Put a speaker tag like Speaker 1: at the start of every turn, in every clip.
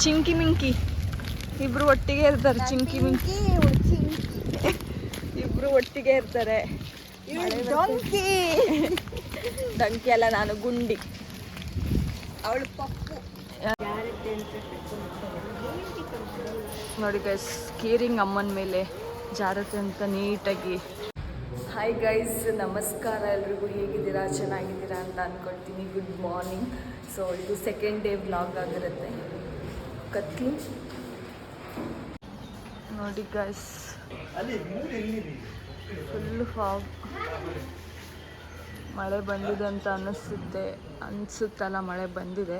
Speaker 1: ಚಿಂಕಿ ಮಿಂಕಿ. ಇಬ್ರು ಒಟ್ಟಿಗೆ ಇರ್ತಾರೆ ಚಿಂಕಿ ಮಿಂಕಿ. ಇಬ್ರು ಒಟ್ಟಿಗೆ ಇರ್ತಾರೆ. ಡಂಕಿ. ಅಲ್ಲ ನಾನು ಗುಂಡಿ.
Speaker 2: ಅವಳು ಪಪ್ಪು.
Speaker 1: ನೋಡಿ ಗೈಸ್ ಕೇರಿಂಗ್ ಅಮ್ಮನ ಮೇಲೆ ಜಾರತೆ ಅಂತ ನೀಟಾಗಿ. ಹಾಯ್ ಗೈಸ್ ನಮಸ್ಕಾರ ಎಲ್ರಿಗೂ. ಹೇಗಿದ್ದೀರಾ? ಚೆನ್ನಾಗಿದ್ದೀರಾ ಅಂತ ಅಂದ್ಕೊಳ್ತೀನಿ ಗುಡ್ ಮಾರ್ನಿಂಗ್ ಸೊ ಇದು ಸೆಕೆಂಡ್ ಡೇ ಬ್ಲಾಗ್ ಆಗಿರುತ್ತೆ. ಕತ್ಲು. ನೋಡಿ ಗೈಸ್ ಫುಲ್ ಫಾಗ್ ಮಳೆ ಬಂದಿದೆ ಅಂತ ಅನ್ನಿಸುತ್ತೆ, ಅನಿಸುತ್ತಲ್ಲ, ಮಳೆ ಬಂದಿದೆ.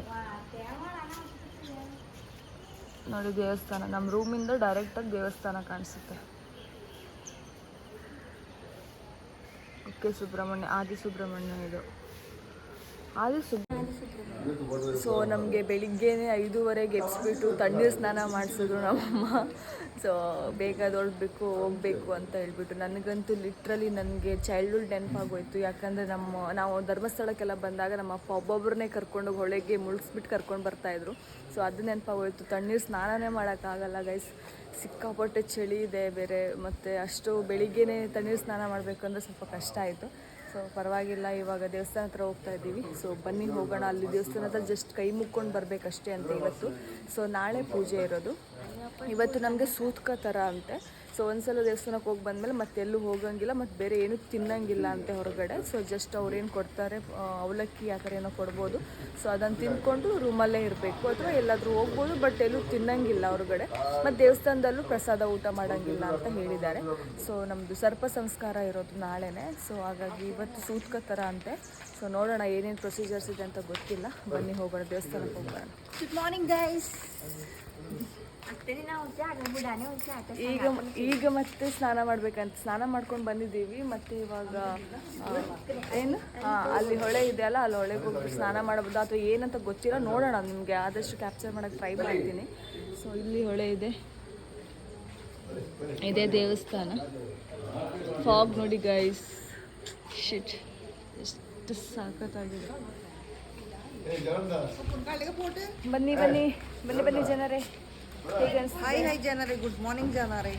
Speaker 1: ನೋಡಿ ದೇವಸ್ಥಾನ ನಮ್ಮ ರೂಮಿಂದ ಡೈರೆಕ್ಟಾಗಿ ದೇವಸ್ಥಾನ ಕಾಣಿಸುತ್ತೆ. ಕುಕ್ಕೆ ಸುಬ್ರಹ್ಮಣ್ಯ ಆದಿ ಸುಬ್ರಹ್ಮಣ್ಯ ಇದು. ಆದಿ ಸುಬ್ ಸೊ ನಮಗೆ ಬೆಳಿಗ್ಗೆನೇ ಐದೂವರೆಗೆ ಎಬ್ಸ್ಬಿಟ್ಟು ತಣ್ಣೀರು ಸ್ನಾನ ಮಾಡಿಸಿದ್ರು ನಮ್ಮಮ್ಮ. ಸೊ ಬೇಗ ದೊಡ್ಬೇಕು ಹೋಗ್ಬೇಕು ಅಂತ ಹೇಳ್ಬಿಟ್ಟು. ನನಗಂತೂ ಲಿಟ್ರಲಿ ನನಗೆ ಚೈಲ್ಡ್ಹುಡ್ ನೆನಪಾಗೋಯ್ತು. ಯಾಕಂದರೆ ನಮ್ಮ, ನಾವು ಧರ್ಮಸ್ಥಳಕ್ಕೆಲ್ಲ ಬಂದಾಗ ನಮ್ಮ ಅಪ್ಪ ಒಬ್ಬೊಬ್ಬರನ್ನೇ ಕರ್ಕೊಂಡು ಹೊಳೆಗೆ ಮುಳುಗಿಸ್ಬಿಟ್ಟು ಕರ್ಕೊಂಡು ಬರ್ತಾಯಿದ್ರು ಸೊ ಅದು ನೆನಪಾಗೋಯ್ತು. ತಣ್ಣೀರು ಸ್ನಾನನೇ ಮಾಡೋಕ್ಕಾಗಲ್ಲ ಗೈಸ್ ಸಿಕ್ಕಾಪಟ್ಟೆ ಚಳಿ ಇದೆ ಬೇರೆ. ಮತ್ತು ಅಷ್ಟು ಬೆಳಿಗ್ಗೆನೇ ತಣ್ಣೀರು ಸ್ನಾನ ಮಾಡಬೇಕು ಅಂದರೆ ಸ್ವಲ್ಪ ಕಷ್ಟ ಆಯಿತು. ಸೊ ಪರವಾಗಿಲ್ಲ, ಇವಾಗ ದೇವಸ್ಥಾನ ಹತ್ರ ಹೋಗ್ತಾ ಇದ್ದೀವಿ. ಸೊ ಬನ್ನಿ ಹೋಗೋಣ, ಅಲ್ಲಿ ದೇವಸ್ಥಾನ ಹತ್ರ ಜಸ್ಟ್ ಕೈ ಮುಕ್ಕೊಂಡು ಬರಬೇಕಷ್ಟೇ ಅಂತ ಇವತ್ತು. ಸೊ ನಾಳೆ ಪೂಜೆ ಇರೋದು. ಇವತ್ತು ನಮಗೆ ಸೂತ್ಕ ಥರ ಅಂತೆ. ಸೊ ಒಂದ್ಸಲ ದೇವಸ್ಥಾನಕ್ಕೆ ಹೋಗಿ ಬಂದಮೇಲೆ ಮತ್ತೆಲ್ಲೂ ಹೋಗಂಗಿಲ್ಲ, ಮತ್ತು ಬೇರೆ ಏನೂ ತಿನ್ನಂಗಿಲ್ಲ ಅಂತೆ ಹೊರಗಡೆ. ಸೊ ಜಸ್ಟ್ ಅವ್ರೇನು ಕೊಡ್ತಾರೆ ಅವಲಕ್ಕಿ ಆ ಥರ ಏನೋ ಕೊಡ್ಬೋದು. ಸೊ ಅದನ್ನು ತಿಂದ್ಕೊಂಡು ರೂಮಲ್ಲೇ ಇರಬೇಕು. ಅಥವಾ ಎಲ್ಲಾದರೂ ಹೋಗ್ಬೋದು ಬಟ್ ಎಲ್ಲೂ ತಿನ್ನಂಗಿಲ್ಲ ಹೊರಗಡೆ. ಮತ್ತು ದೇವಸ್ಥಾನದಲ್ಲೂ ಪ್ರಸಾದ ಊಟ ಮಾಡೋಂಗಿಲ್ಲ ಅಂತ ಹೇಳಿದ್ದಾರೆ. ಸೊ ನಮ್ಮದು ಸರ್ಪ ಸಂಸ್ಕಾರ ಇರೋದು ನಾಳೆನೇ. ಸೊ ಹಾಗಾಗಿ ಇವತ್ತು ಸೂತ್ಕ ಥರ ಅಂತೆ. ಸೊ ನೋಡೋಣ ಏನೇನು ಪ್ರೊಸೀಜರ್ಸ್ ಇದೆ ಅಂತ ಗೊತ್ತಿಲ್ಲ. ಬನ್ನಿ ಹೋಗೋಣ ದೇವಸ್ಥಾನಕ್ಕೆ ಹೋಗೋಣ.
Speaker 2: ಗುಡ್ ಮಾರ್ನಿಂಗ್ ಗೈಸ್
Speaker 1: ಈಗ ಈಗ ಮತ್ತೆ ಸ್ನಾನ ಮಾಡ್ಬೇಕಂತ ಸ್ನಾನ ಮಾಡ್ಕೊಂಡು ಬಂದಿದ್ದೀವಿ ಮತ್ತೆ ಇವಾಗ ಏನು? ಹಾಂ ಅಲ್ಲಿ ಹೊಳೆ ಇದೆ ಅಲ್ಲ ಅಲ್ಲಿ ಹೊಳೆಗೆ ಹೋಗಿ ಸ್ನಾನ ಮಾಡಬಹುದು ಅಥವಾ ಏನಂತ ಗೊತ್ತಿಲ್ಲ ನೋಡೋಣ ನಿಮಗೆ ಆದಷ್ಟು ಕ್ಯಾಪ್ಚರ್ ಮಾಡೋಕ್ಕೆ ಟ್ರೈ ಮಾಡ್ತೀನಿ. ಸೊ ಇಲ್ಲಿ ಹೊಳೆ ಇದೆ. ಇದೇ ದೇವಸ್ಥಾನ. ಫಾಗ್ ನೋಡಿ ಗೈಸ್ ಶಿಟ್ ಎಷ್ಟು ಸಾಕತ್ತಾಗಿದೆ. ಬನ್ನಿ ಬನ್ನಿ ಬನ್ನಿ ಬನ್ನಿ ಜನರೇ.
Speaker 2: ಹಾಯ್ ಹಾಯ್ ಜನರೇ ಗುಡ್ ಮಾರ್ನಿಂಗ್ ಜನರೇ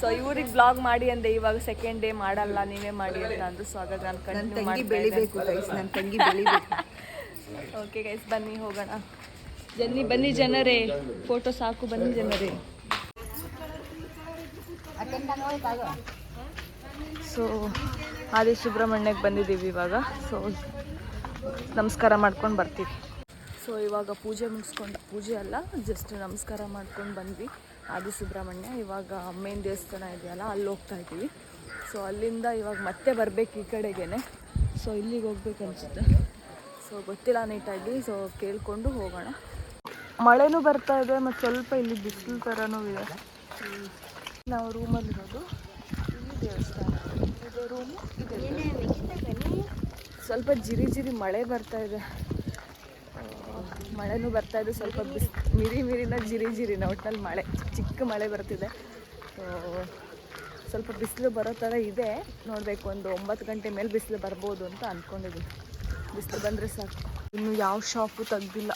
Speaker 1: ಸೊ ಇವ್ರಿಗೆ ಬ್ಲಾಗ್ ಮಾಡಿ ಅಂದೆ ಇವಾಗ ಸೆಕೆಂಡ್ ಡೇ ಮಾಡಲ್ಲ ನೀವೇ ಮಾಡಿ ಅಂತ ಅಂದ್ರು ಸೊ ಹಾಗಾಗಿ ನಾನು ಕಂಟಿನ್ಯೂ
Speaker 2: ತಂಗಿ ಬೆಳಿಬೇಕು ಗೈಸ್ ನನ್ನ ತಂಗಿ ಬೆಳಿಬೇಕು.
Speaker 1: ಓಕೆ ಗೈಸ್ ಬನ್ನಿ ಹೋಗೋಣ. ಜನ್ನಿ ಬನ್ನಿ ಜನರೇ. ಫೋಟೋ ಸಾಕು ಬನ್ನಿ ಜನರೇ. ಸೊ ಆದಿ ಸುಬ್ರಹ್ಮಣ್ಯಕ್ಕೆ ಬಂದಿದ್ದೀವಿ ಇವಾಗ. ಸೊ ನಮಸ್ಕಾರ ಮಾಡ್ಕೊಂಡು ಬರ್ತೀವಿ. ಸೊ ಇವಾಗ ಪೂಜೆ ಮುಗಿಸ್ಕೊಂಡು ಪೂಜೆ ಅಲ್ಲ ಜಸ್ಟ್ ನಮಸ್ಕಾರ ಮಾಡ್ಕೊಂಡು ಬಂದ್ವಿ. ಆದಿ ಸುಬ್ರಹ್ಮಣ್ಯ, ಇವಾಗ ಮೇನ್ ದೇವಸ್ಥಾನ ಇದೆಯಲ್ಲ, ಅಲ್ಲಿ ಹೋಗ್ತಾ ಇದ್ದೀವಿ. ಸೊ ಅಲ್ಲಿಂದ ಇವಾಗ ಮತ್ತೆ ಬರಬೇಕು ಈ ಕಡೆಗೇನೆ. ಸೊ ಇಲ್ಲಿಗೆ ಹೋಗ್ಬೇಕು ಅನ್ಸುತ್ತೆ. ಸೊ ಗೊತ್ತಿಲ್ಲ ನೀಟಾಗಿ ಸೊ ಕೇಳಿಕೊಂಡು ಹೋಗೋಣ. ಮಳೆನೂ ಬರ್ತಾ ಇದೆ, ಮತ್ತು ಸ್ವಲ್ಪ ಇಲ್ಲಿ ಬಿಸಿಲು ಥರನೂ ಇದೆ. ನಾವು ರೂಮಲ್ಲಿರೋದು ಇಲ್ಲಿ ದೇವಸ್ಥಾನ. ಇದೆ ರೂಮು ಇದೆ ಸ್ವಲ್ಪ ಜಿರಿ ಜಿರಿ ಮಳೆ ಬರ್ತಾ ಇದೆ. ಮಳೆನೂ ಬರ್ತಾ ಇದೆ, ಸ್ವಲ್ಪ ಮಿರಿ ಮಿರಿನ ಜಿರಿ ಜಿರಿನ ಒಟ್ಟಲ್ಲಿ ಮಳೆ, ಚಿಕ್ಕ ಮಳೆ ಬರ್ತಿದೆ. ಸ್ವಲ್ಪ ಬಿಸಿಲು ಬರೋ ಥರ ಇದೆ. ನೋಡಬೇಕು, ಒಂದು ಒಂಬತ್ತು ಗಂಟೆ ಮೇಲೆ ಬಿಸಿಲು ಬರ್ಬೋದು ಅಂತ ಅಂದ್ಕೊಂಡಿದ್ದೀನಿ ಬಿಸಿಲು ಬಂದರೆ ಸಾಕು. ಇನ್ನು ಯಾವ ಶಾಪು ತೆಗ್ದಿಲ್ಲ.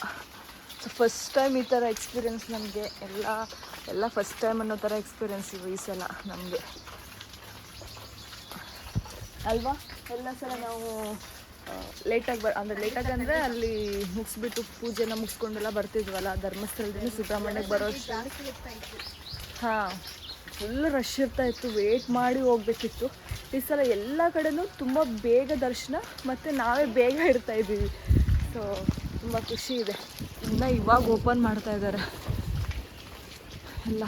Speaker 1: ಸೊ ಫಸ್ಟ್ ಟೈಮ್ ಈ ಥರ ಎಕ್ಸ್ಪೀರಿಯೆನ್ಸ್ ನಮಗೆ. ಎಲ್ಲ ಎಲ್ಲ ಫಸ್ಟ್ ಟೈಮ್ ಅನ್ನೋ ಥರ ಎಕ್ಸ್ಪೀರಿಯೆನ್ಸ್ ಇವು ಈ ಸಲ ನಮಗೆ. ಅಲ್ವಾ? ಎಲ್ಲ ಸಲ ನಾವು ಲೇಟಾಗಿ ಬ ಅಂದರೆ ಲೇಟಾಗಿ ಅಂದ್ರೆ ಅಲ್ಲಿ ಮುಗಿಸ್ಬಿಟ್ಟು ಪೂಜೆನ ಮುಗಿಸ್ಕೊಂಡೆಲ್ಲ ಬರ್ತಿದ್ವಲ್ಲ ಧರ್ಮಸ್ಥಳದಿಂದ ಸುಬ್ರಹ್ಮಣ್ಯಕ್ಕೆ ಬರೋ ಹಾ ಫುಲ್ ರಶ್ ಇರ್ತಾ ಇತ್ತು ವೇಟ್ ಮಾಡಿ ಹೋಗ್ಬೇಕಿತ್ತು. ಈ ಸಲ ಎಲ್ಲ ಕಡೆನೂ ತುಂಬ ಬೇಗ ದರ್ಶನ ಮತ್ತು ನಾವೇ ಬೇಗ ಇಡ್ತಾ ಇದ್ದೀವಿ. ಸೊ ತುಂಬ ಖುಷಿ ಇದೆ. ಇನ್ನು ಇವಾಗ ಓಪನ್ ಮಾಡ್ತಾ ಇದ್ದಾರೆ ಎಲ್ಲ.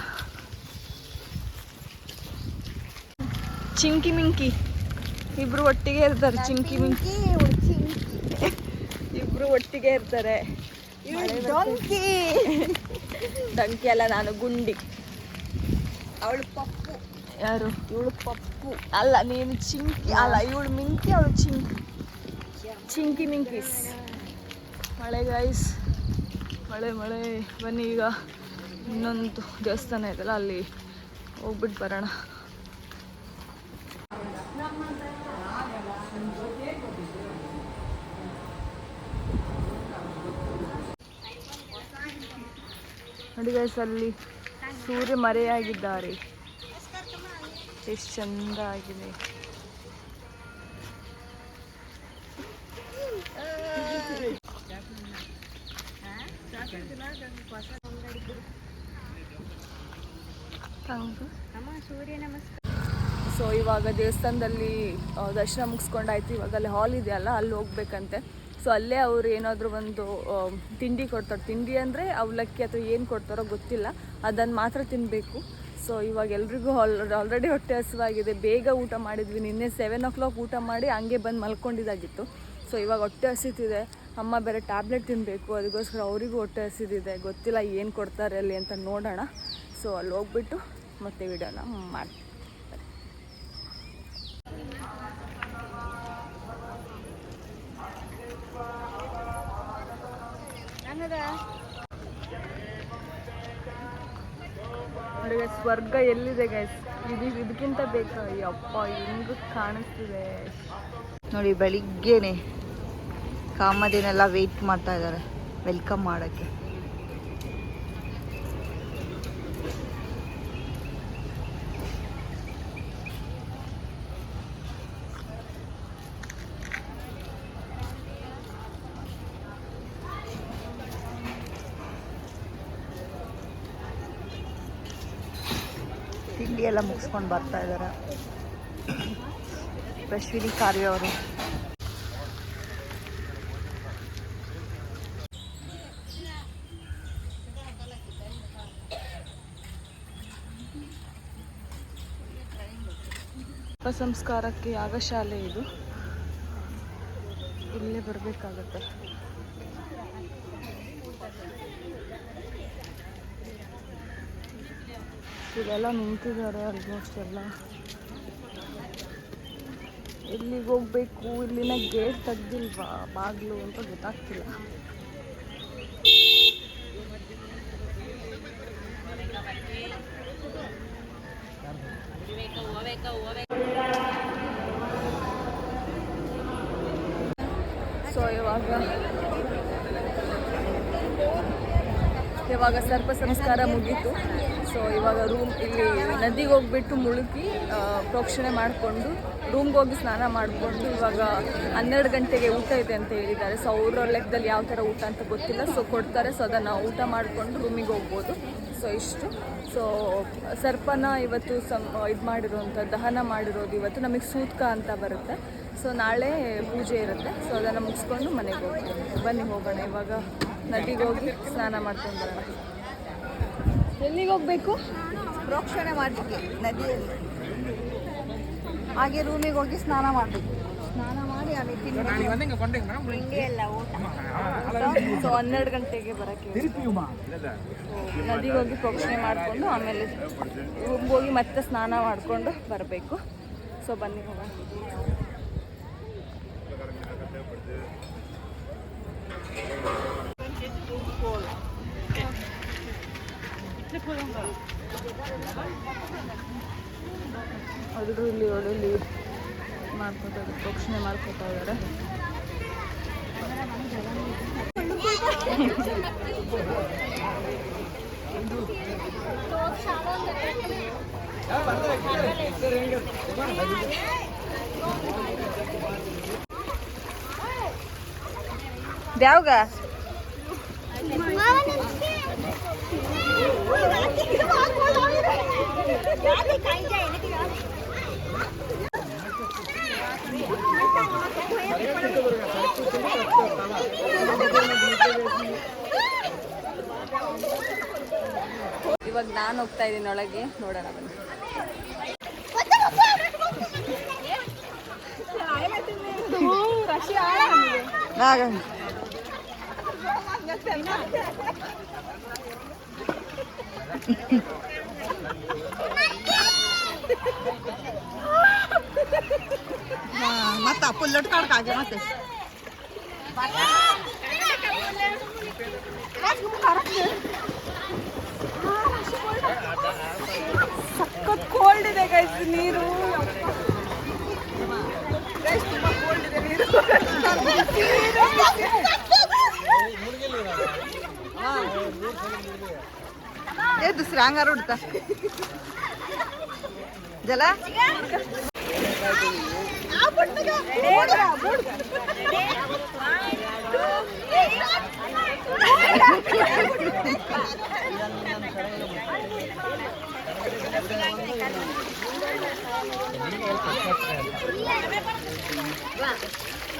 Speaker 1: ಚಿಂಕಿ ಮಿಂಕಿ. ಇಬ್ರು ಒಟ್ಟಿಗೆ ಇರ್ತಾರೆ ಚಿಂಕಿ ಮಿಂಕಿ. ಇಬ್ರು ಒಟ್ಟಿಗೆ ಇರ್ತಾರೆ. ಡಂಕಿ. ಅಲ್ಲ ನಾನು ಗುಂಡಿ.
Speaker 2: ಅವಳು ಪಪ್ಪು.
Speaker 1: ಯಾರು?
Speaker 2: ಇವಳು ಪಪ್ಪು.
Speaker 1: ಅಲ್ಲ ನೀನು ಚಿಂಕಿ. ಅಲ್ಲ ಇವಳು ಮಿಂಕಿ ಅವಳು ಚಿಂಕಿ. ಚಿಂಕಿ ಮಿಂಕಿ ಮಳೆ ಗೈಸ್ ಮಳೆ ಮಳೆ. ಬನ್ನಿ ಈಗ. ಇನ್ನೊಂದು ದೇವಸ್ಥಾನ ಇದೆಯಲ್ಲ ಅಲ್ಲಿ ಹೋಗ್ಬಿಟ್ಟು ಬರೋಣ. ನೋಡಿ ಗೈಸ್ ಅಲ್ಲಿ ಸೂರ್ಯ ಮರೆಯಾಗಿದ್ದಾರೆ. ಎಷ್ಟು ಚಂದ ಆಗಿದೆ. ಸೊ ಇವಾಗ ದೇವಸ್ಥಾನದಲ್ಲಿ ದರ್ಶನ ಮುಗಿಸ್ಕೊಂಡಾಯ್ತು. ಇವಾಗ ಅಲ್ಲಿ ಹಾಲ್ ಇದೆಯಲ್ಲ ಅಲ್ಲಿ ಹೋಗ್ಬೇಕಂತೆ. ಸೊ ಅಲ್ಲೇ ಅವ್ರು ಏನಾದರೂ ಒಂದು ತಿಂಡಿ ಕೊಡ್ತಾರೆ. ತಿಂಡಿ ಅಂದರೆ ಅವಲಕ್ಕಿ ಅಥವಾ ಏನು ಕೊಡ್ತಾರೋ ಗೊತ್ತಿಲ್ಲ. ಅದನ್ನು ಮಾತ್ರ ತಿನ್ನಬೇಕು ಸೊ ಇವಾಗ ಎಲ್ರಿಗೂ ಆಲ್, ಆಲ್ರೆಡಿ ಹೊಟ್ಟೆ ಹಸಿವಾಗಿದೆ. ಬೇಗ ಊಟ ಮಾಡಿದ್ವಿ. ನಿನ್ನೆ ಸೆವೆನ್ ಓ ಕ್ಲಾಕ್ ಊಟ ಮಾಡಿ ಹಂಗೆ ಬಂದು ಮಲ್ಕೊಂಡಿದ್ದಾಗಿತ್ತು. ಸೊ ಇವಾಗ ಹೊಟ್ಟೆ ಹಸಿತಿದೆ. ಅಮ್ಮ ಬೇರೆ ಟ್ಯಾಬ್ಲೆಟ್ ತಿನ್ನಬೇಕು ಅದಕ್ಕೋಸ್ಕರ ಅವರಿಗೂ ಹೊಟ್ಟೆ ಹಸಿದಿದೆ. ಗೊತ್ತಿಲ್ಲ ಏನು ಕೊಡ್ತಾರೆ ಅಲ್ಲಿ ಅಂತ ನೋಡೋಣ. ಸೊ ಅಲ್ಲಿ ಹೋಗ್ಬಿಟ್ಟು ಮತ್ತೆ ವಿಡಿಯೋನ ಮಾಡ್ತೀನಿ ನೋಡಿ guys, ಸ್ವರ್ಗ ಎಲ್ಲಿದೆ ಗೈಸ್ ಇದು ಇದಕ್ಕಿಂತ ಬೇಕಾ? ಅಪ್ಪ ಹೆಂಗ್ ಕಾಣಿಸ್ತಿದೆ?
Speaker 2: ನೋಡಿ, ಬೆಳಿಗ್ಗೆನೆ ಕಾಮದೇನೆಲ್ಲ ವೆಯ್ಟ್ ಮಾಡ್ತಾ ಇದ್ದಾರೆ. ವೆಲ್ಕಮ್ ಮಾಡೋಕ್ಕೆ. ತಿಂಡಿ ಎಲ್ಲ ಮುಗಿಸ್ಕೊಂಡು ಬರ್ತಾ ಇದ್ದಾರೆ. ಅಶ್ವಿನಿ ಕಾರ್ಯ ಅವರು.
Speaker 1: ಸಂಸ್ಕಾರಕ್ಕೆ ಯಾಗಶಾಲೆ ಇದು. ಇಲ್ಲೇ ಬರಬೇಕಾಗತ್ತೆ. ಇದೆಲ್ಲ ನಿಂತಿದ್ದಾರೆ ಆಲ್ಮೋಸ್ಟ್ ಎಲ್ಲ. ಎಲ್ಲಿಗೆ ಹೋಗ್ಬೇಕು? ಇಲ್ಲಿನ ಗೇಟ್ ತೆಗ್ದಿಲ್ವಾ? ಬಾಗಿಲು ಅಂತ ಗೊತ್ತಾಗ್ತಿಲ್ಲ. ಸೊ ಇವಾಗ ಇವಾಗ ಸರ್ಪ ಸಂಸ್ಕಾರ ಮುಗೀತು. ಸೊ ಇವಾಗ ರೂಮ್ ಇಲ್ಲಿ ನದಿಗೆ ಹೋಗ್ಬಿಟ್ಟು ಮುಳುಗಿ ಪ್ರೋಕ್ಷಣೆ ಮಾಡಿಕೊಂಡು ರೂಮ್ಗೆ ಹೋಗಿ ಸ್ನಾನ ಮಾಡಿಕೊಂಡು ಇವಾಗ ಹನ್ನೆರಡು ಗಂಟೆಗೆ ಊಟ ಇದೆ ಅಂತ ಹೇಳಿದ್ದಾರೆ. ಸೊ ಅವರ ಲೆಕ್ಕದಲ್ಲಿ ಯಾವ ಥರ ಊಟ ಅಂತ ಗೊತ್ತಿಲ್ಲ. ಸೊ ಕೊಡ್ತಾರೆ. ಸೊ ಅದನ್ನು ಊಟ ಮಾಡಿಕೊಂಡು ರೂಮಿಗೆ ಹೋಗ್ಬೋದು. ಸೊ ಇಷ್ಟು. ಸೊ ಸರ್ಪನ ಇವತ್ತು ಸಂ, ಇದು ಮಾಡಿರೋಂಥ ದಹನ ಮಾಡಿರೋದು ಇವತ್ತು. ನಮಗೆ ಸೂತ್ಕ ಅಂತ ಬರುತ್ತೆ. ಸೊ ನಾಳೆ ಪೂಜೆ ಇರುತ್ತೆ. ಸೊ ಅದನ್ನು ಮುಗಿಸ್ಕೊಂಡು ಮನೆಗೆ ಹೋಗ್ತೀವಿ. ಬನ್ನಿ ಹೋಗೋಣ. ಇವಾಗ ನದಿಗೆ ಹೋಗಿ ಸ್ನಾನ ಮಾಡ್ಕೊಂಡು ಬರೋಣ. ಎಲ್ಲಿಗೆ ಹೋಗ್ಬೇಕು?
Speaker 2: ಪ್ರೋಕ್ಷಣೆ ಮಾಡಬೇಕು ನದಿಯಲ್ಲಿ. ಹಾಗೆ ರೂಮಿಗೆ ಹೋಗಿ ಸ್ನಾನ ಮಾಡಬೇಕು. ಸ್ನಾನ ಮಾಡಿ ಆಮೇಲೆ ತಿಂಡಿ ಹಿಂಗೆ ಎಲ್ಲ ಊಟ.
Speaker 1: ಸೊ ಹನ್ನೆರಡು ಗಂಟೆಗೆ ಬರೋಕ್ಕೆ ನದಿಗೆ ಹೋಗಿ ಪ್ರೋಕ್ಷಣೆ ಮಾಡಿಕೊಂಡು ಆಮೇಲೆ ರೂಮ್ಗೆ ಹೋಗಿ ಮತ್ತೆ ಸ್ನಾನ ಮಾಡಿಕೊಂಡು ಬರಬೇಕು. ಸೊ ಬನ್ನಿ ಹೋಗೋಣ. ಅದ್ರು ಇಲ್ಲಿ ಒಳ್ಳೆ ಮಾಡ್ಕೊತಾ ಪ್ರೋಕ್ಷಣೆ ಮಾಡ್ಕೊತಾ ಇದ್ದಾರೆ.
Speaker 2: ದ್ಯಾವ್ಗ
Speaker 1: ಇವಾಗ ನಾನು ಹೋಗ್ತಾ ಇದ್ದೀನಿ ಒಳಗೆ ನೋಡೋಣ ಬನ್ನಿ.
Speaker 2: ಆಗ ಮತ್ತೆ ಪುಲ್ಲಟ್ ಕಾಡ್ಕಾಗೆ ಮತ್ತೆ
Speaker 1: ಸಖತ್ ಕೋಲ್ಡ್ ಇದೆ ಗೈಸ್ ನೀರು Guys, ತುಂಬಾ cold ಇದೆ ನೀರು
Speaker 2: ए दुसऱ्या अंगार उडता जला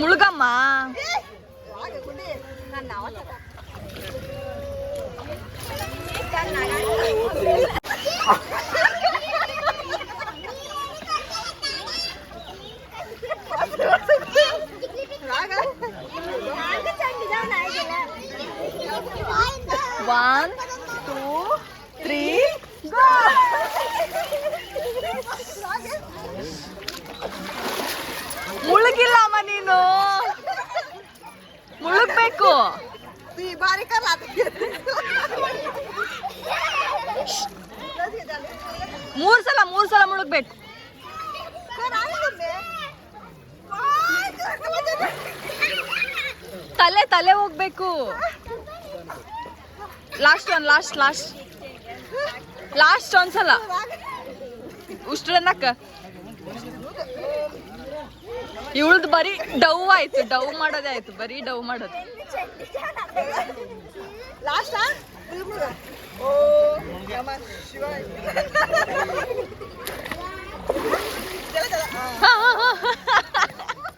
Speaker 1: ముಳುగమ్మ వన్ టూ త్రీ గో ముళ్ళకిల్లా ನೀನು? ಮುಳುಗ್ಬೇಕು? ಮೂರ್ ಸಲ ಮೂರ್ ಸಲ ಮುಳುಗ್ಬೇಕು. ತಲೆ ತಲೆ ಹೋಗ್ಬೇಕು. Last one last last last ಒಂದ್ಸಲ. ಉಷ್ಟ್ರನ್ನಕ್ಕ एवढं बरी डव व्हायचं डव मडत यायचं बरी डव मडत
Speaker 2: लास्ट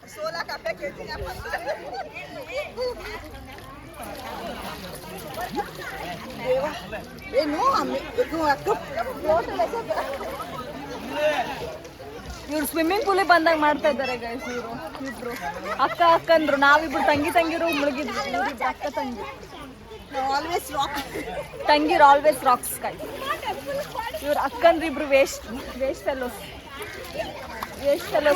Speaker 2: सोला काप्या घेतली आपण
Speaker 1: ಇವ್ರು ಸ್ವಿಮ್ಮಿಂಗ್ ಪೂಲಿಗೆ ಬಂದಾಗ ಮಾಡ್ತಾ ಇದ್ದಾರೆ ಗೈಸ್ ಇವರು ಇಬ್ರು. ಅಕ್ಕ ಅಕ್ಕಂದ್ರು. ನಾವಿಬ್ರು ತಂಗಿ ತಂಗಿರು ಮುಳುಗಿದ್ರು ಇವ್ರಿಬ್ರು ಅಕ್ಕ ತಂಗಿ.
Speaker 2: ಆಲ್ವೇಸ್ ರಾಕ್
Speaker 1: ತಂಗಿರು ಆಲ್ವೇಸ್ ರಾಕ್ಸ್ ಸ್ಕೈ ಇವ್ರು ಅಕ್ಕಂದ್ರು ಇಬ್ರು ವೇಸ್ಟ್ ವೇಸ್ಟ್ ಅಲ್ಲೋ ವೇಸ್ಟ್ ಅಲ್ಲೋ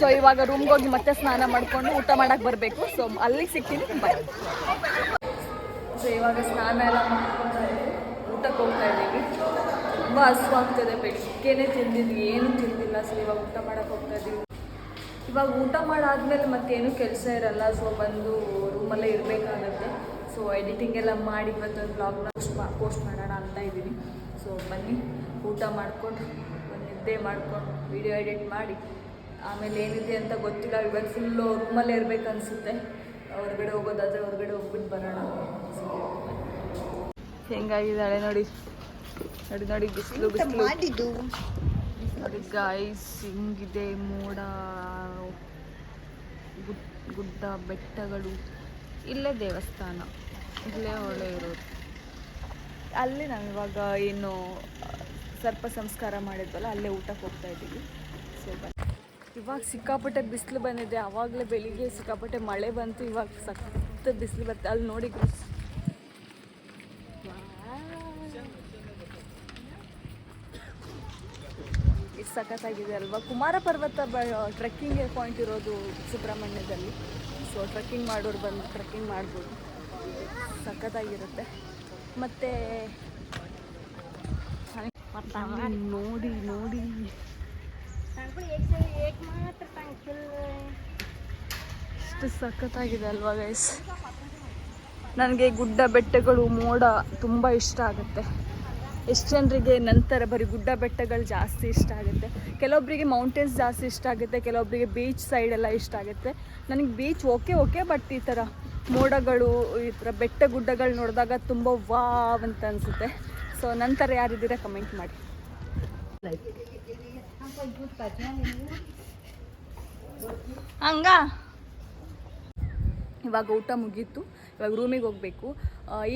Speaker 1: ಸೊ ಇವಾಗ ರೂಮ್ಗೆ ಹೋಗಿ ಮತ್ತೆ ಸ್ನಾನ ಮಾಡ್ಕೊಂಡು ಊಟ ಮಾಡಕ್ ಬರಬೇಕು. ಸೊ ಅಲ್ಲಿಗೆ ಸಿಗ್ತೀನಿ. ಬಾಯ್ ಸೊ ಇವಾಗ ಸ್ನಾನ ಎಲ್ಲ ಇದ್ದೀವಿ ಊಟಕ್ಕೆ ಹೋಗ್ತಾ ಇದ್ದೀವಿ. ತುಂಬ ಹಸು ಆಗ್ತದೆ ಬೆಳಗ್ಗೆನೆ ತಿಂದಿದ್ವಿ ಏನು ತಿಂದಿಲ್ಲ ಸೊ ಇವಾಗ ಊಟ ಮಾಡಕ್ಕೆ ಹೋಗ್ತಾ ಇದ್ದೀವಿ. ಇವಾಗ ಊಟ ಮಾಡಾದ್ಮೇಲೆ ಮತ್ತೇನು ಕೆಲಸ ಇರಲ್ಲ. ಸೊ ಬಂದು ರೂಮಲ್ಲೇ ಇರಬೇಕಾಗತ್ತೆ. ಸೊ ಎಡಿಟಿಂಗ್ ಎಲ್ಲ ಮಾಡಿ ಇವತ್ತೊಂದು ಬ್ಲಾಗ್ನ ಪೋಸ್ಟ್ ಮಾಡೋಣ ಅಂತ ಇದ್ದೀನಿ. ಸೊ ಬನ್ನಿ. ಊಟ ಮಾಡಿಕೊಂಡು ನಿದ್ದೆ ಮಾಡಿಕೊಂಡು ವಿಡಿಯೋ ಎಡಿಟ್ ಮಾಡಿ. ಆಮೇಲೆ ಏನಿದೆ ಅಂತ ಗೊತ್ತಿಲ್ಲ. ಇವಾಗ ಫುಲ್ಲು ರೂಮಲ್ಲೇ ಇರಬೇಕು ಅನಿಸುತ್ತೆ ಹೊರಗಡೆ ಹೋಗೋದಾದರೆ ಹೊರಗಡೆ ಹೋಗ್ಬಿಟ್ಟು ಬರೋಣ. ಹೆಂಗಾಗಿದ್ದಾಳೆ ನೋಡಿ. ನೋಡಿ ನೋಡಿ ಬಿಸಿಲು ಬಿಸಿಲು. ನೋಡಿ ಗಾಯ್ಸ್ ಹಿಂಗಿದೆ ಮೋಡ. ಗುಡ್ಡ ಬೆಟ್ಟಗಳು. ಇಲ್ಲೇ ದೇವಸ್ಥಾನ. ಇಲ್ಲೇ ಒಳ್ಳೆ ಇರೋದು. ಅಲ್ಲಿ ನಾವು ಇವಾಗ ಏನು ಸರ್ಪ ಸಂಸ್ಕಾರ ಮಾಡಿದ್ವಲ್ಲ ಅಲ್ಲೇ ಊಟಕ್ಕೆ ಹೋಗ್ತಾ ಇದ್ದೀವಿ. ಸೊ ಇವಾಗ ಸಿಕ್ಕಾಪಟ್ಟೆ ಬಿಸಿಲು ಬಂದಿದೆ. ಆವಾಗಲೇ ಬೆಳಿಗ್ಗೆ ಸಿಕ್ಕಾಪಟ್ಟೆ ಮಳೆ ಬಂತು. ಇವಾಗ ಸಖತ್ ಬಿಸಿಲು ಬರುತ್ತೆ ಅಲ್ಲಿ ನೋಡಿ ಸಖತ್ತಾಗಿದೆ ಅಲ್ವಾ? ಕುಮಾರ ಪರ್ವತ ಬ ಟ್ರೆಕ್ಕಿಂಗ್ ಪಾಯಿಂಟ್ ಇರೋದು ಸುಬ್ರಹ್ಮಣ್ಯದಲ್ಲಿ. ಸೊ ಟ್ರೆಕ್ಕಿಂಗ್ ಮಾಡೋರು ಬಂದು ಟ್ರೆಕ್ಕಿಂಗ್ ಮಾಡ್ಬೋದು. ಸಖತ್ತಾಗಿರುತ್ತೆ. ಮತ್ತು ನೋಡಿ ನೋಡಿ. ಎಷ್ಟು ಸಖತ್ತಾಗಿದೆ ಅಲ್ವಾ ಗೈಸ್ ನನಗೆ ಗುಡ್ಡ ಬೆಟ್ಟಗಳು ಮೋಡ ತುಂಬ ಇಷ್ಟ ಆಗುತ್ತೆ. ಎಷ್ಟು ಜನರಿಗೆ ನಂತರ ಬರೀ ಗುಡ್ಡ ಬೆಟ್ಟಗಳು ಜಾಸ್ತಿ ಇಷ್ಟ ಆಗುತ್ತೆ. ಕೆಲವೊಬ್ಬರಿಗೆ ಮೌಂಟೇನ್ಸ್ ಜಾಸ್ತಿ ಇಷ್ಟ ಆಗುತ್ತೆ ಕೆಲವೊಬ್ಬರಿಗೆ ಬೀಚ್ ಸೈಡ್ ಎಲ್ಲ ಇಷ್ಟ ಆಗುತ್ತೆ. ನನಗೆ ಬೀಚ್ ಓಕೆ ಓಕೆ ಬಟ್ ಈ ಥರ ಮೋಡಗಳು, ಈ ಥರ ಬೆಟ್ಟ ಗುಡ್ಡಗಳು ನೋಡಿದಾಗ ತುಂಬ ವಾವ್ ಅಂತ ಅನಿಸುತ್ತೆ. ಸೊ ನಂತರ ಯಾರಿದ್ದೀರಾ ಕಮೆಂಟ್ ಮಾಡಿ. ಹಂಗ? ಇವಾಗ ಊಟ ಮುಗೀತು. ಇವಾಗ ರೂಮಿಗೆ ಹೋಗಬೇಕು.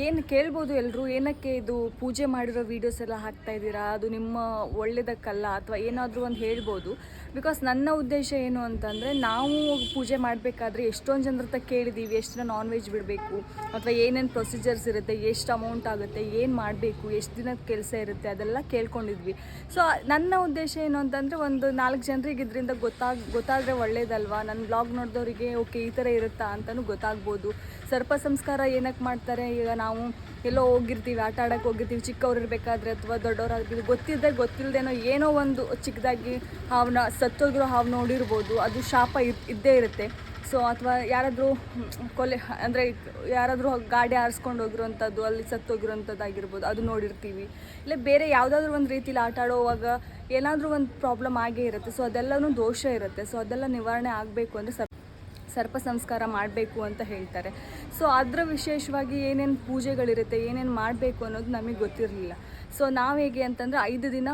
Speaker 1: ಏನು ಕೇಳ್ಬೋದು ಎಲ್ಲರೂ ಏನಕ್ಕೆ ಇದು ಪೂಜೆ ಮಾಡಿರೋ ವೀಡಿಯೋಸ್ ಎಲ್ಲ ಹಾಕ್ತಾ ಇದ್ದೀರಾ? ಅದು ನಿಮ್ಮ ಒಳ್ಳೆಯದಕ್ಕಲ್ಲ ಅಥವಾ ಏನಾದರೂ ಒಂದು ಹೇಳ್ಬೋದು? ಬಿಕಾಸ್ ನನ್ನ ಉದ್ದೇಶ ಏನು ಅಂತಂದರೆ, ನಾವು ಪೂಜೆ ಮಾಡಬೇಕಾದ್ರೆ ಎಷ್ಟೊಂದು ಜನರ ಹತ್ರ ಕೇಳಿದ್ದೀವಿ ಎಷ್ಟು ದಿನ ನಾನ್ ವೆಜ್ ಬಿಡಬೇಕು, ಅಥವಾ ಏನೇನು ಪ್ರೊಸೀಜರ್ಸ್ ಇರುತ್ತೆ, ಎಷ್ಟು ಅಮೌಂಟ್ ಆಗುತ್ತೆ, ಏನು ಮಾಡಬೇಕು, ಎಷ್ಟು ದಿನದ ಕೆಲಸ ಇರುತ್ತೆ, ಅದೆಲ್ಲ ಕೇಳ್ಕೊಂಡಿದ್ವಿ. ಸೊ ನನ್ನ ಉದ್ದೇಶ ಏನು ಅಂತಂದರೆ, ಒಂದು ನಾಲ್ಕು ಜನರಿಗೆ ಇದರಿಂದ ಗೊತ್ತಾಗ, ಗೊತ್ತಾದರೆ ಒಳ್ಳೇದಲ್ವಾ? ನನ್ನ ಬ್ಲಾಗ್ ನೋಡಿದವರಿಗೆ ಓಕೆ ಈ ಥರ ಇರುತ್ತಾ ಅಂತಲೂ ಗೊತ್ತಾಗ್ಬೋದು. ಸರ್ಪ ಸಂಸ್ಕಾರ ಏನಕ್ಕೆ ಮಾಡ್ತಾರೆ? ಈಗ ನಾವು ಎಲ್ಲೋ ಹೋಗಿರ್ತೀವಿ, ಆಟ ಆಡೋಕ್ಕೆ ಹೋಗಿರ್ತೀವಿ ಚಿಕ್ಕವ್ರು ಇರಬೇಕಾದ್ರೆ ಅಥವಾ ದೊಡ್ಡವರಾಗಿರ್ತೀವಿ ಗೊತ್ತಿದ್ದೆ ಗೊತ್ತಿಲ್ಲದೇನೋ ಏನೋ ಒಂದು ಚಿಕ್ಕದಾಗಿ ಹಾವನ್ನ ಸತ್ತೋಗಿರೋ ಹಾವು ನೋಡಿರ್ಬೋದು. ಅದು ಶಾಪ ಇದ್ದೇ ಇರುತ್ತೆ. ಸೊ ಅಥವಾ ಯಾರಾದರೂ, ಕೊಲೆ, ಅಂದರೆ ಯಾರಾದರೂ ಗಾಡಿ ಆರಿಸ್ಕೊಂಡು ಹೋಗಿರೋಂಥದ್ದು ಅಲ್ಲಿ ಸತ್ತೋಗಿರೋಂಥದ್ದಾಗಿರ್ಬೋದು ಅದು ನೋಡಿರ್ತೀವಿ. ಇಲ್ಲ ಬೇರೆ ಯಾವುದಾದ್ರೂ ಒಂದು ರೀತಿಲಿ ಆಟ ಆಡೋವಾಗ ಏನಾದರೂ ಒಂದು ಪ್ರಾಬ್ಲಮ್ ಆಗೇ ಇರುತ್ತೆ. ಸೊ ಅದೆಲ್ಲನೂ ದೋಷ ಇರುತ್ತೆ. ಸೊ ಅದೆಲ್ಲ ನಿವಾರಣೆ ಆಗಬೇಕು ಅಂದರೆ ಸರ್ ಸರ್ಪ ಸಂಸ್ಕಾರ ಮಾಡಬೇಕು ಅಂತ ಹೇಳ್ತಾರೆ. ಸೊ ಅದರ ವಿಶೇಷವಾಗಿ ಏನೇನು ಪೂಜೆಗಳಿರುತ್ತೆ, ಏನೇನು ಮಾಡಬೇಕು ಅನ್ನೋದು ನಮಗೆ ಗೊತ್ತಿರಲಿಲ್ಲ. ಸೊ ನಾವು ಹೇಗೆ ಅಂತಂದರೆ ಐದು ದಿನ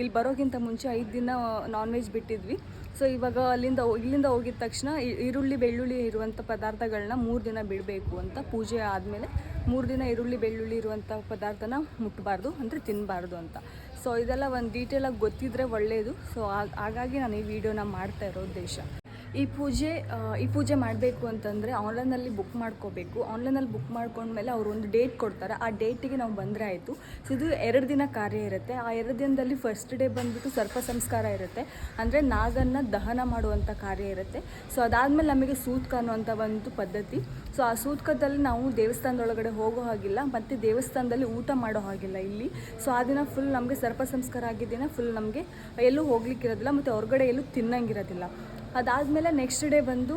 Speaker 1: ಇಲ್ಲಿ ಬರೋಕ್ಕಿಂತ ಮುಂಚೆ ಐದು ದಿನ ನಾನ್ ವೆಜ್ ಬಿಟ್ಟಿದ್ವಿ. ಸೊ ಇವಾಗ ಅಲ್ಲಿಂದ ಇಲ್ಲಿಂದ ಹೋಗಿದ ತಕ್ಷಣ ಈರುಳ್ಳಿ, ಬೆಳ್ಳುಳ್ಳಿ ಇರುವಂಥ ಪದಾರ್ಥಗಳನ್ನ ಮೂರು ದಿನ ಬಿಡಬೇಕು ಅಂತ ಪೂಜೆ ಆದಮೇಲೆ ಮೂರು ದಿನ ಈರುಳ್ಳಿ, ಬೆಳ್ಳುಳ್ಳಿ ಇರುವಂಥ ಪದಾರ್ಥನ ಮುಟ್ಟಬಾರ್ದು ಅಂದರೆ ತಿನ್ನಬಾರ್ದು ಅಂತ. ಸೊ ಇದೆಲ್ಲ ಒಂದು ಡೀಟೇಲಾಗಿ ಗೊತ್ತಿದ್ದರೆ ಒಳ್ಳೆಯದು ಸೊ ಹಾಗಾಗಿ ನಾನು ಈ ವಿಡಿಯೋನ ಮಾಡ್ತಾ ಇರೋ ಉದ್ದೇಶ. ಈ ಪೂಜೆ ಈ ಪೂಜೆ ಮಾಡಬೇಕು ಅಂತಂದರೆ ಆನ್ಲೈನಲ್ಲಿ ಬುಕ್ ಮಾಡ್ಕೋಬೇಕು. ಆನ್ಲೈನಲ್ಲಿ ಬುಕ್ ಮಾಡ್ಕೊಂಡ್ಮೇಲೆ ಅವರು ಒಂದು ಡೇಟ್ ಕೊಡ್ತಾರೆ. ಆ ಡೇಟಿಗೆ ನಾವು ಬಂದರೆ ಆಯಿತು. ಸೊ ಇದು ಎರಡು ದಿನ ಕಾರ್ಯ ಇರುತ್ತೆ. ಆ ಎರಡು ದಿನದಲ್ಲಿ ಫಸ್ಟ್ ಡೇ ಬಂದುಬಿಟ್ಟು ಸರ್ಪ ಸಂಸ್ಕಾರ ಇರುತ್ತೆ. ಅಂದರೆ ನಾಗನ್ನು ದಹನ ಮಾಡುವಂಥ ಕಾರ್ಯ ಇರುತ್ತೆ. ಸೊ ಅದಾದಮೇಲೆ ನಮಗೆ ಸೂತ್ಕ ಅನ್ನುವಂಥ ಒಂದು ಪದ್ಧತಿ. ಸೊ ಆ ಸೂತ್ಕದಲ್ಲಿ ನಾವು ದೇವಸ್ಥಾನದೊಳಗಡೆ ಹೋಗೋ ಹಾಗಿಲ್ಲ. ಮತ್ತು ದೇವಸ್ಥಾನದಲ್ಲಿ ಊಟ ಮಾಡೋ ಹಾಗಿಲ್ಲ ಇಲ್ಲಿ. ಸೊ ಆ ದಿನ ಫುಲ್ ನಮಗೆ ಸರ್ಪ ಸಂಸ್ಕಾರ ಆಗಿದ್ದೇನೆ ದಿನ ಫುಲ್ ನಮಗೆ ಎಲ್ಲೂ ಹೋಗ್ಲಿಕ್ಕಿರೋದಿಲ್ಲ. ಮತ್ತು ಹೊರಗಡೆ ಎಲ್ಲೂ ತಿನ್ನಂಗಿರೋದಿಲ್ಲ. ಅದಾದಮೇಲೆ ನೆಕ್ಸ್ಟ್ ಡೇ ಬಂದು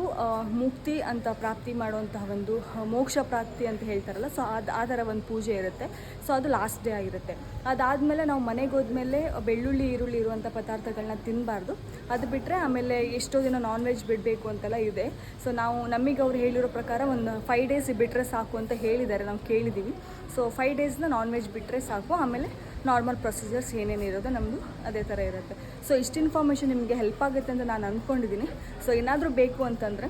Speaker 1: ಮುಕ್ತಿ ಅಂತ ಪ್ರಾಪ್ತಿ ಮಾಡುವಂತಹ ಒಂದು ಮೋಕ್ಷ ಪ್ರಾಪ್ತಿ ಅಂತ ಹೇಳ್ತಾರಲ್ಲ ಸೊ ಅದು, ಆ ಥರ ಒಂದು ಪೂಜೆ ಇರುತ್ತೆ. ಸೊ ಅದು ಲಾಸ್ಟ್ ಡೇ ಆಗಿರುತ್ತೆ. ಅದಾದಮೇಲೆ ನಾವು ಮನೆಗೆ ಹೋದ್ಮೇಲೆ ಬೆಳ್ಳುಳ್ಳಿ, ಈರುಳ್ಳಿ ಇರುವಂಥ ಪದಾರ್ಥಗಳನ್ನ ತಿನ್ನಬಾರ್ದು ಅದು ಬಿಟ್ಟರೆ ಆಮೇಲೆ ಎಷ್ಟೋ ದಿನ ನಾನ್ ವೆಜ್ ಬಿಡಬೇಕು ಅಂತೆಲ್ಲ ಇದೆ. ಸೊ ನಾವು, ನಮಗೆ ಅವ್ರು ಹೇಳಿರೋ ಪ್ರಕಾರ ಒಂದು ಫೈವ್ ಡೇಸ್ ಬಿಟ್ಟರೆ ಸಾಕು ಅಂತ ಹೇಳಿದ್ದಾರೆ, ನಾವು ಕೇಳಿದ್ದೀವಿ ಸೊ ಫೈವ್ ಡೇಸ್ನ ನಾನ್ ವೆಜ್ ಬಿಟ್ಟರೆ ಸಾಕು. ಆಮೇಲೆ ನಾರ್ಮಲ್ ಪ್ರೊಸೀಜರ್ಸ್ ಏನೇನು ಇರೋದು ನಮ್ಮದು ಅದೇ ಥರ ಇರುತ್ತೆ. ಸೊ ಇಷ್ಟು ಇನ್ಫಾರ್ಮೇಷನ್ ನಿಮಗೆ ಹೆಲ್ಪ್ ಆಗುತ್ತೆ ಅಂತ ನಾನು ಅಂದ್ಕೊಂಡಿದ್ದೀನಿ ಸೊ ಏನಾದರೂ ಬೇಕು ಅಂತಂದರೆ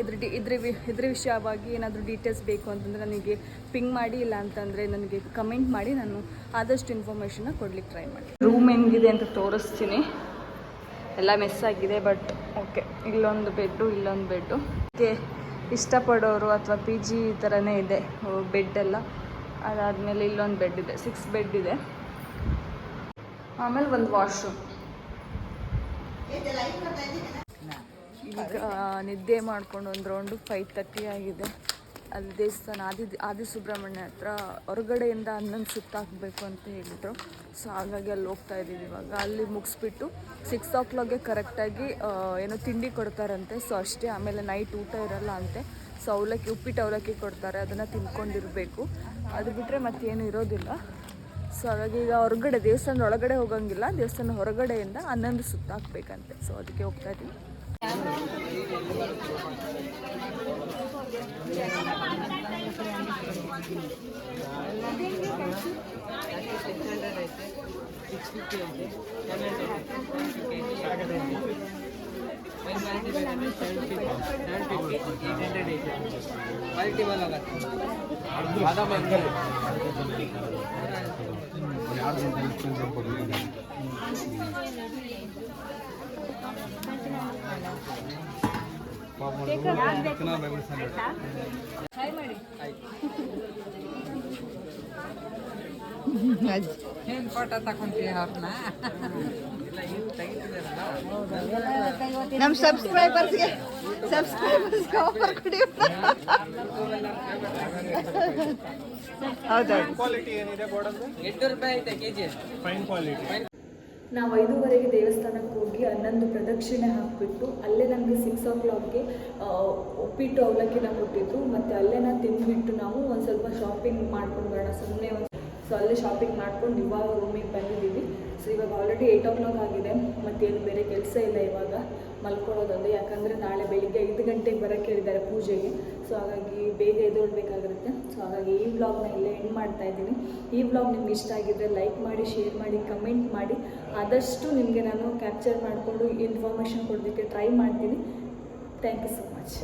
Speaker 1: ಇದ್ರ ಡಿ ಇದ್ರ ವಿ ಇದ್ರ ವಿಷಯವಾಗಿ ಏನಾದರೂ ಡೀಟೇಲ್ಸ್ ಬೇಕು ಅಂತಂದರೆ ನನಗೆ ಪಿಂಗ್ ಮಾಡಿ ಇಲ್ಲ ಅಂತಂದರೆ ನನಗೆ ಕಮೆಂಟ್ ಮಾಡಿ, ನಾನು ಆದಷ್ಟು ಇನ್ಫಾರ್ಮೇಷನ್ನ ಕೊಡ್ಲಿಕ್ಕೆ ಟ್ರೈ ಮಾಡಿ. ರೂಮ್ ಹೆಂಗಿದೆ ಅಂತ ತೋರಿಸ್ತೀನಿ. ಎಲ್ಲ ಮೆಸ್ ಆಗಿದೆ ಬಟ್ ಓಕೆ ಇಲ್ಲೊಂದು ಬೆಡ್ಡು ಇಲ್ಲೊಂದು ಬೆಡ್ಡು ಓಕೆ, ಇಷ್ಟಪಡೋರು ಅಥವಾ ಪಿ ಜಿ ಈ ಥರನೇ ಇದೆ. ಬೆಡ್ ಎಲ್ಲ. ಅದಾದಮೇಲೆ ಇಲ್ಲೊಂದು ಬೆಡ್ ಇದೆ ಸಿಕ್ಸ್ ಬೆಡ್ ಇದೆ. ಆಮೇಲೆ ಒಂದು ವಾಶ್ರೂಮ್ ಈಗ ನಿದ್ದೆ ಮಾಡ್ಕೊಂಡು ಒಂದು ರೌಂಡು ಫೈವ್ ತರ್ಟಿ ಆಗಿದೆ. ಅಲ್ಲಿ ದೇವಸ್ಥಾನ, ಆದಿ ಆದಿ ಸುಬ್ರಹ್ಮಣ್ಯ ಹತ್ರ ಹೊರಗಡೆಯಿಂದ ಹನ್ನೊಂದು ಸುತ್ತಾಕಬೇಕು ಅಂತ ಹೇಳಿದರು. ಸೊ ಹಾಗಾಗಿ ಅಲ್ಲಿ ಹೋಗ್ತಾ ಇದ್ದೀವಿ ಇವಾಗ. ಅಲ್ಲಿ ಮುಗಿಸ್ಬಿಟ್ಟು ಸಿಕ್ಸ್ ಓ ಕ್ಲಾಕ್ಗೆ ಕರೆಕ್ಟಾಗಿ ಏನೋ ತಿಂಡಿ ಕೊಡ್ತಾರಂತೆ. ಸೊ ಅಷ್ಟೇ. ಆಮೇಲೆ ನೈಟ್ ಊಟ ಇರಲ್ಲ ಅಂತೆ. ಸೊ ಅವಲಕ್ಕಿ ಉಪ್ಪಿಟ್ಟು ಅವಲಕ್ಕಿ ಕೊಡ್ತಾರೆ, ಅದನ್ನು ತಿನ್ಕೊಂಡಿರಬೇಕು. ಅದು ಬಿಟ್ಟರೆ ಮತ್ತೇನು ಇರೋದಿಲ್ಲ. ಸೊ ಹಾಗಾಗಿ ಈಗ ಹೊರಗಡೆ, ದೇವಸ್ಥಾನದ ಒಳಗಡೆ ಹೋಗಂಗಿಲ್ಲ. ದೇವಸ್ಥಾನ ಹೊರಗಡೆಯಿಂದ ಹನ್ನೊಂದು ಸುತ್ತ ಹಾಕ್ಬೇಕಂತೆ. ಸೊ ಅದಕ್ಕೆ ಹೋಗ್ತಾ ಇದ್ದೀವಿ
Speaker 3: क्वालिटी वाला आधा बंगल पापा कितना मेमोरी सेंटर हाय मैडम ಏನ್ ಫೋಟೋ ತಕೊಂತೀವಿ ಅವ್ರನ್ನ.
Speaker 2: ನಮ್ಮ ಸಬ್ಸ್ಕ್ರೈಬರ್ಸ್ಗೆ ಸಬ್ಸ್ಕ್ರೈಬರ್ಸ್ಗೆ ಆಫರ್ ಕೊಡಿ. ಹೌದೌದು.
Speaker 3: ಎಂಟು ರೂಪಾಯಿ ಐತೆ ಕೆಜಿ
Speaker 1: ನಾವು ಐದುವರೆಗೆ ದೇವಸ್ಥಾನಕ್ಕೆ ಹೋಗಿ ಹನ್ನೊಂದು ಪ್ರದಕ್ಷಿಣೆ ಹಾಕಿಬಿಟ್ಟು ಅಲ್ಲೇ ನಮಗೆ ಸಿಕ್ಸ್ ಓ ಕ್ಲಾಕ್ಗೆ ಉಪ್ಪಿಟ್ಟು ಅವಲಕ್ಕಿನ ಕೊಟ್ಟಿದ್ರು. ಮತ್ತು ಅಲ್ಲೇನ ನಾವು ತಿಂದುಬಿಟ್ಟು ನಾವು ಒಂದು ಸ್ವಲ್ಪ ಶಾಪಿಂಗ್ ಮಾಡ್ಕೊಂಡು ಬರೋಣ. ಸುಮ್ಮನೆ ಒಂದು ಸೊ ಅಲ್ಲಿ ಶಾಪಿಂಗ್ ಮಾಡ್ಕೊಂಡು ಇವಾಗ ರೂಮಿಗೆ ಬಂದಿದ್ದೀವಿ. ಸೊ ಇವಾಗ ಆಲ್ರೆಡಿ ಏಯ್ಟ್ ಓ ಕ್ಲಾಕ್ ಆಗಿದೆ. ಮತ್ತೇನು ಬೇರೆ ಕೆಲಸ ಇಲ್ಲ ಇವಾಗ. ಮಲ್ಕೊಳ್ಳೋದೊಂದು ಯಾಕಂದರೆ ನಾಳೆ ಬೆಳಿಗ್ಗೆ ಐದು ಗಂಟೆಗೆ ಬರೋಕ್ಕೆ ಹೇಳಿದ್ದಾರೆ ಪೂಜೆಗೆ. ಸೊ ಹಾಗಾಗಿ ಬೇಗ ಎದ್ದೇಳಬೇಕಾಗಿರುತ್ತೆ. ಸೊ ಹಾಗಾಗಿ ಈ ವ್ಲಾಗ್ನ ಇಲ್ಲೇ ಎಂಡ್ ಮಾಡ್ತಾ ಇದ್ದೀನಿ. ಈ ವ್ಲಾಗ್ ನಿಮ್ಗೆ ಇಷ್ಟ ಆಗಿದ್ದರೆ ಲೈಕ್ ಮಾಡಿ ಶೇರ್ ಮಾಡಿ ಕಮೆಂಟ್ ಮಾಡಿ. ಆದಷ್ಟು ನಿಮಗೆ ನಾನು ಕ್ಯಾಪ್ಚರ್ ಮಾಡಿಕೊಂಡು ಇನ್ಫಾರ್ಮೇಷನ್ ಕೊಡೋದಕ್ಕೆ ಟ್ರೈ ಮಾಡ್ತೀನಿ. Thank you so much